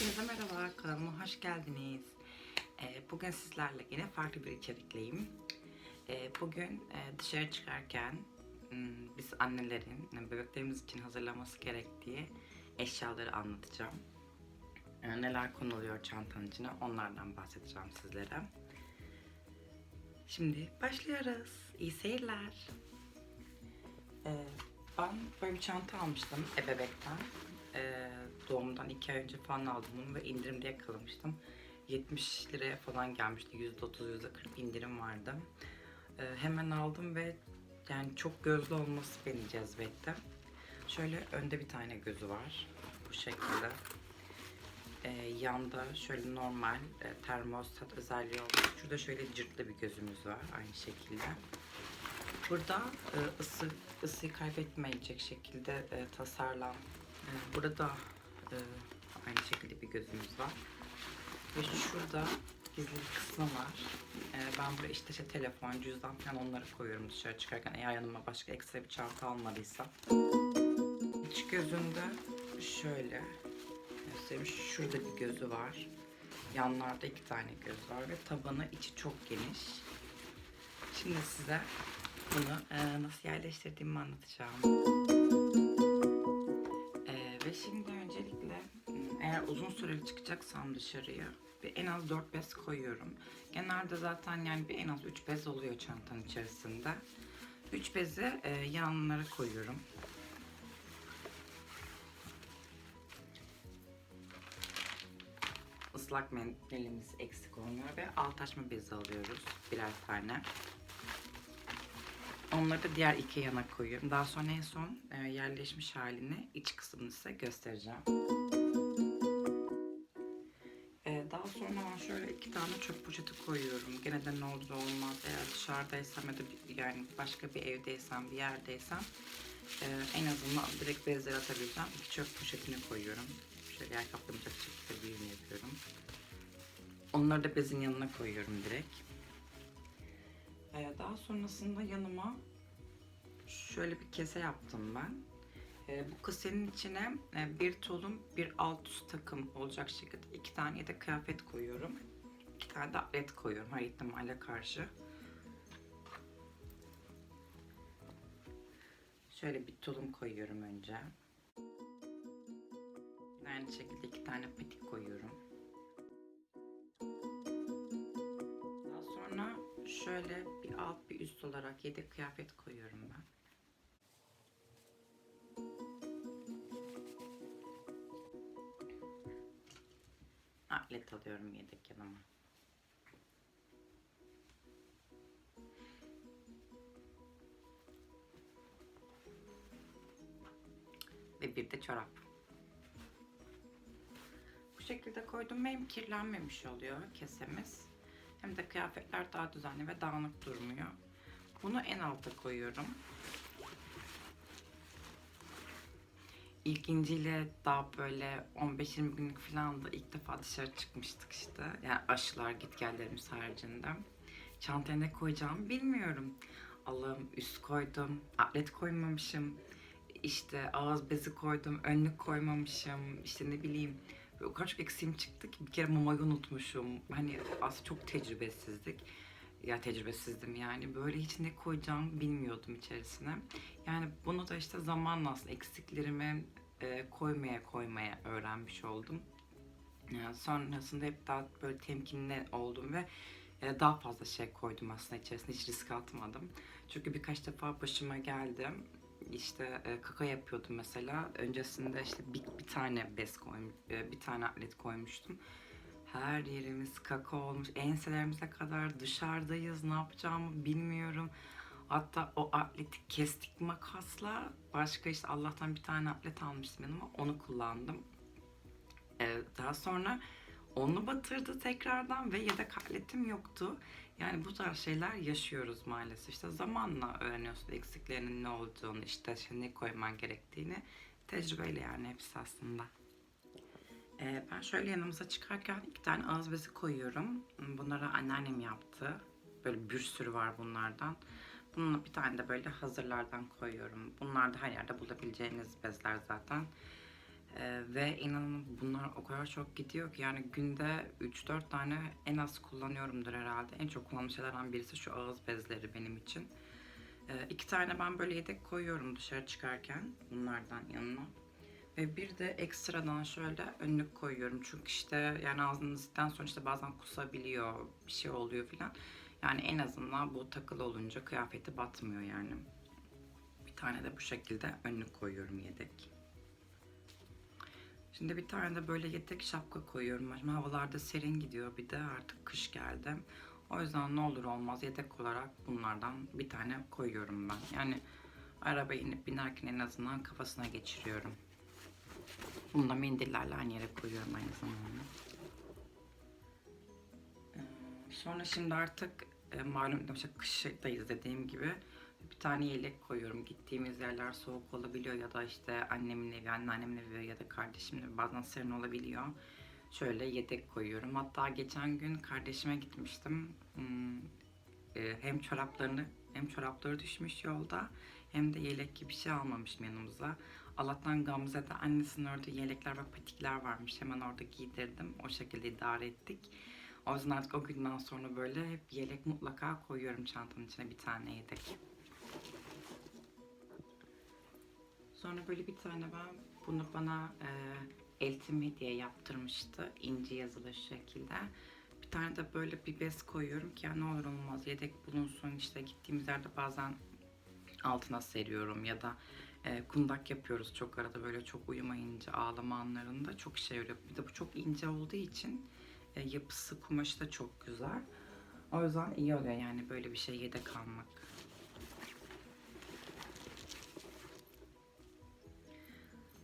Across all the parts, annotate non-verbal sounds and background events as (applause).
Hepinize merhaba, kanalıma hoş geldiniz. Ee, bugün sizlerle yine farklı bir içerikleyim. Ee, bugün e, dışarı çıkarken hmm, biz annelerin bebeklerimiz için hazırlaması gerektiği eşyaları anlatacağım. Ee, neler konuluyor çantanın içine onlardan bahsedeceğim sizlere. Şimdi başlıyoruz. İyi seyirler. Ben böyle bir çanta almıştım ebebekten. Doğumdan iki ay önce falan aldım bunu ve indirimde yakalamıştım. 70 liraya falan gelmişti. %30, %40 indirim vardı. Ee, hemen aldım ve yani çok gözlü olması beni cezbetti. Şöyle önde bir tane gözü var. Bu şekilde. Ee, yanda şöyle normal e, termostat özelliği olmuş. Şurada şöyle cırtlı bir gözümüz var aynı şekilde. Burada e, ısı ısıyı kaybetmeyecek şekilde e, tasarlan. E, burada aynı şekilde bir gözümüz var. Ve şurada gizli bir kısmı var. E, ben buraya işte, işte telefon, cüzdan falan onları koyuyorum dışarı çıkarken eğer yanıma başka ekstra bir çanta almadıysam. İç gözünde şöyle göstereyim. Şurada bir gözü var. Yanlarda iki tane göz var ve tabanı içi çok geniş. Şimdi size bunu e, nasıl yerleştirdiğimi anlatacağım. Şimdi öncelikle m, eğer uzun süreli çıkacaksam dışarıya bir en az 4 bez koyuyorum. Genelde zaten yani bir en az 3 bez oluyor çantanın içerisinde. 3 bezi e, yanlara koyuyorum. Islak mendilimiz eksik olmuyor ve alt açma bezi alıyoruz birer tane. Onları da diğer iki yana koyuyorum. Daha sonra en son e, yerleşmiş halini iç kısmını size göstereceğim. E, daha sonra ben şöyle iki tane çöp poşeti koyuyorum. Gene de ne olur olmaz. Eğer dışarıdaysam ya da yani başka bir evdeysem, bir yerdeysem e, en azından direkt bezleri atabileceğim. İki çöp poşetini koyuyorum. Şöyle yer kaplamayacak şekilde büyüğünü yapıyorum. Onları da bezin yanına koyuyorum direkt. Daha sonrasında yanıma şöyle bir kese yaptım ben. Ee, bu kesenin içine e, bir tulum, bir alt üst takım olacak şekilde iki tane yedek kıyafet koyuyorum. İki tane de atlet koyuyorum her ihtimale karşı. Şöyle bir tulum koyuyorum önce. Aynı şekilde iki tane patik koyuyorum. Daha sonra şöyle bir alt bir üst olarak yedek kıyafet koyuyorum ben. Atlet alıyorum yedek yanıma. Ve bir de çorap. Bu şekilde koydum hem kirlenmemiş oluyor kesemiz. Hem de kıyafetler daha düzenli ve dağınık durmuyor. Bunu en alta koyuyorum. İlk inciyle daha böyle 15-20 günlük falan da ilk defa dışarı çıkmıştık işte. Yani aşılar git gellerimiz haricinde. Çantaya ne koyacağımı bilmiyorum. Allah'ım üst koydum, atlet koymamışım. İşte ağız bezi koydum, önlük koymamışım. İşte ne bileyim o kadar çok eksiğim çıktı ki bir kere mamayı unutmuşum. Hani aslında çok tecrübesizlik. Ya tecrübesizdim yani. Böyle hiç ne koyacağımı bilmiyordum içerisine. Yani bunu da işte zamanla aslında eksiklerimi e, koymaya koymaya öğrenmiş oldum. Yani sonrasında hep daha böyle temkinli oldum ve e, daha fazla şey koydum aslında içerisine. Hiç risk atmadım. Çünkü birkaç defa başıma geldi işte e, kaka yapıyordum mesela. Öncesinde işte bir, bir tane bez koymuş, e, bir tane atlet koymuştum. Her yerimiz kaka olmuş. Enselerimize kadar dışarıdayız. Ne yapacağımı bilmiyorum. Hatta o atleti kestik makasla. Başka işte Allah'tan bir tane atlet almıştım yanıma. Onu kullandım. E, daha sonra onu batırdı tekrardan ve yedek atletim yoktu. Yani bu tarz şeyler yaşıyoruz maalesef. İşte zamanla öğreniyorsun eksiklerinin ne olduğunu, işte ne koyman gerektiğini. Tecrübeyle yani hepsi aslında. Ee, ben şöyle yanımıza çıkarken iki tane ağız bezi koyuyorum. Bunları anneannem yaptı. Böyle bir sürü var bunlardan. Bununla bir tane de böyle hazırlardan koyuyorum. Bunlar da her yerde bulabileceğiniz bezler zaten. Ee, ve inanın bunlar o kadar çok gidiyor ki yani günde 3-4 tane en az kullanıyorumdur herhalde. En çok kullandığım şeylerden birisi şu ağız bezleri benim için. Ee, iki tane ben böyle yedek koyuyorum dışarı çıkarken bunlardan yanına. Ve bir de ekstradan şöyle önlük koyuyorum. Çünkü işte yani ağzınızdan sonra işte bazen kusabiliyor, bir şey oluyor filan. Yani en azından bu takılı olunca kıyafeti batmıyor yani. Bir tane de bu şekilde önlük koyuyorum yedek. Şimdi bir tane de böyle yedek şapka koyuyorum. Şimdi havalarda serin gidiyor bir de artık kış geldi. O yüzden ne olur olmaz yedek olarak bunlardan bir tane koyuyorum ben. Yani arabaya inip binerken en azından kafasına geçiriyorum. Bunu da mendillerle aynı yere koyuyorum aynı zamanda. Ee, Sonra şimdi artık e, malum kıştayız dediğim gibi bir tane yelek koyuyorum. Gittiğimiz yerler soğuk olabiliyor ya da işte annemin evi, anneannemin evi ya da kardeşimin evi bazen serin olabiliyor. Şöyle yedek koyuyorum. Hatta geçen gün kardeşime gitmiştim. Hmm, e, hem çoraplarını hem çorapları düşmüş yolda hem de yelek gibi bir şey almamışım yanımıza. Allah'tan Gamze'de annesinin orada yelekler ve patikler varmış. Hemen orada giydirdim. O şekilde idare ettik. O yüzden artık o günden sonra böyle hep yelek mutlaka koyuyorum çantanın içine bir tane yedek. Sonra böyle bir tane ben bunu bana e, eltim hediye yaptırmıştı. inci yazılı şekilde. Bir tane de böyle bir bez koyuyorum ki ya ne olur olmaz yedek bulunsun. İşte gittiğimiz yerde bazen altına seriyorum ya da e, kundak yapıyoruz çok arada böyle çok uyumayınca ağlama anlarında çok şey yarıyor. Bir de bu çok ince olduğu için e, yapısı kumaşı da çok güzel. O yüzden iyi oluyor yani böyle bir şey yedek almak.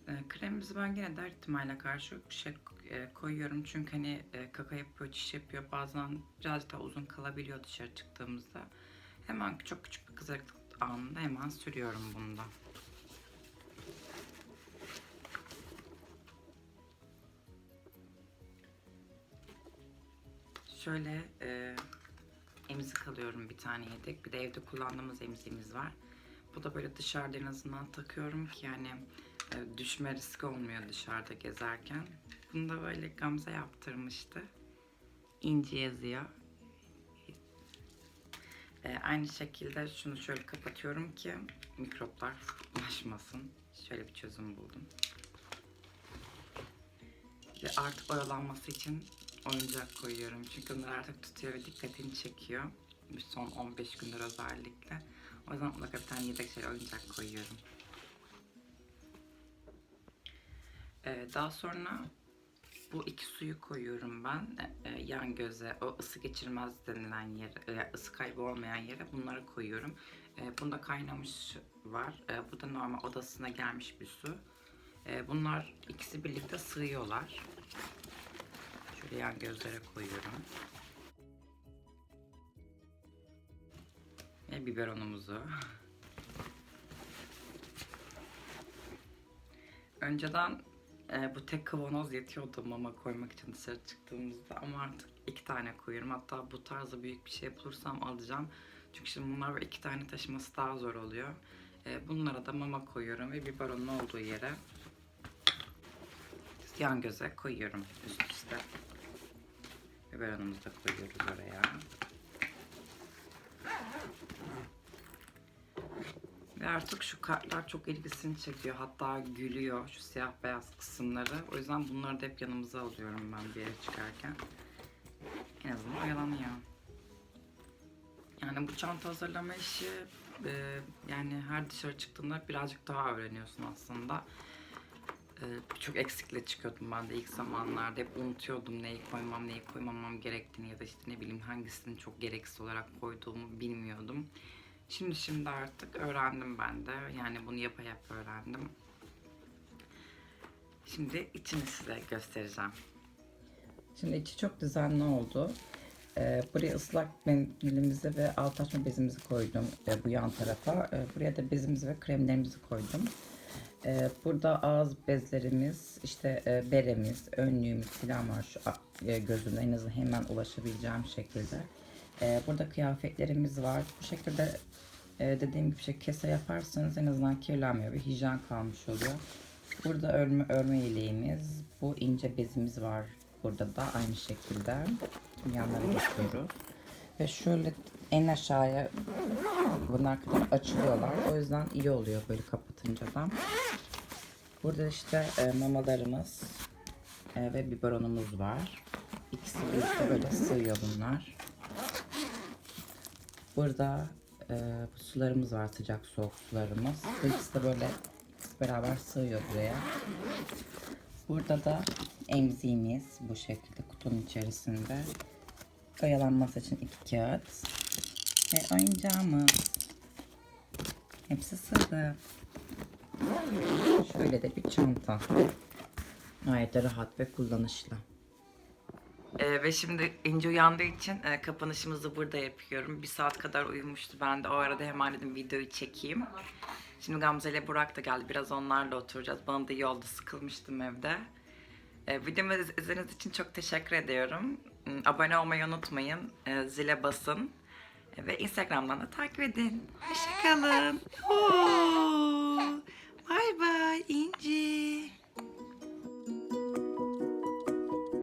E, kremimizi ben gene de her ihtimalle karşı şey koyuyorum. Çünkü hani e, kaka yapıyor, çiş yapıyor. Bazen biraz daha uzun kalabiliyor dışarı çıktığımızda. Hemen çok küçük bir kızarıklık anında hemen sürüyorum bunu da. Şöyle e, emzik alıyorum bir tane yedek. Bir de evde kullandığımız emziğimiz var. Bu da böyle dışarıda en azından takıyorum ki yani e, düşme riski olmuyor dışarıda gezerken. Bunu da böyle Gamze yaptırmıştı. İnci yazıyor. E, aynı şekilde şunu şöyle kapatıyorum ki mikroplar bulaşmasın. Şöyle bir çözüm buldum. Ve artık oyalanması için oyuncak koyuyorum. Çünkü onlar artık tutuyor ve dikkatini çekiyor. Son 15 gündür özellikle. O yüzden mutlaka bir tane yedek şey oyuncak koyuyorum. Ee, daha sonra bu iki suyu koyuyorum ben e, yan göze o ısı geçirmez denilen yere, e, ısı kaybı olmayan yere bunları koyuyorum. E, bunda kaynamış var. E, bu da normal odasına gelmiş bir su. E, bunlar ikisi birlikte sığıyorlar. Şöyle yan gözlere koyuyorum. Ve biberonumuzu. Önceden e, bu tek kavanoz yetiyordu mama koymak için dışarı çıktığımızda ama artık iki tane koyuyorum. Hatta bu tarzda büyük bir şey bulursam alacağım. Çünkü şimdi bunlar böyle iki tane taşıması daha zor oluyor. E, bunlara da mama koyuyorum ve biberonun olduğu yere yan göze koyuyorum üst üste. Biberonumuzu da koyuyoruz oraya. Ve artık şu kartlar çok ilgisini çekiyor. Hatta gülüyor şu siyah beyaz kısımları. O yüzden bunları da hep yanımıza alıyorum ben bir yere çıkarken. En azından oyalanıyor. Yani bu çanta hazırlama işi e, yani her dışarı çıktığında birazcık daha öğreniyorsun aslında. E, çok eksikle çıkıyordum ben de ilk zamanlarda. Hep unutuyordum neyi koymam, neyi koymamam gerektiğini ya da işte ne bileyim hangisini çok gereksiz olarak koyduğumu bilmiyordum. Şimdi şimdi artık öğrendim ben de. Yani bunu yapa yapa öğrendim. Şimdi içini size göstereceğim. Şimdi içi çok düzenli oldu. Ee, buraya ıslak mendilimizi ve alt açma bezimizi koydum e, bu yan tarafa. E, buraya da bezimizi ve kremlerimizi koydum. E, burada ağız bezlerimiz, işte e, beremiz, önlüğümüz falan var şu e, gözümde en azından hemen ulaşabileceğim şekilde. E, burada kıyafetlerimiz var. Bu şekilde e, dediğim gibi şey kese yaparsanız en azından kirlenmiyor ve hijyen kalmış oluyor. Burada örme, örme yeleğimiz. Bu ince bezimiz var. Burada da aynı şekilde. Yanlara geçiyoruz. Ve şöyle en aşağıya bunlar kadar açılıyorlar. O yüzden iyi oluyor böyle kapatınca da. Burada işte e, mamalarımız e, ve biberonumuz var. İkisi birlikte böyle sığıyor bunlar. Burada e, sularımız var sıcak soğuk sularımız. Bu ikisi de böyle beraber sığıyor buraya. Burada da emziğimiz bu şekilde kutunun içerisinde. Oyalanması için iki kağıt. Ve oyuncağımız. Hepsi sığdı. Şöyle de bir çanta. Gayet de rahat ve kullanışlı. Ee, ve şimdi İnci uyandığı için e, kapanışımızı burada yapıyorum. Bir saat kadar uyumuştu. Ben de o arada hemen dedim videoyu çekeyim. Şimdi Gamze ile Burak da geldi. Biraz onlarla oturacağız. Bana da iyi oldu. Sıkılmıştım evde. E, videomu iz- izlediğiniz için çok teşekkür ediyorum. Hmm, Abone olmayı unutmayın. E, zile basın. E, ve Instagram'dan da takip edin. Hoşçakalın. (laughs) バイバイインジー。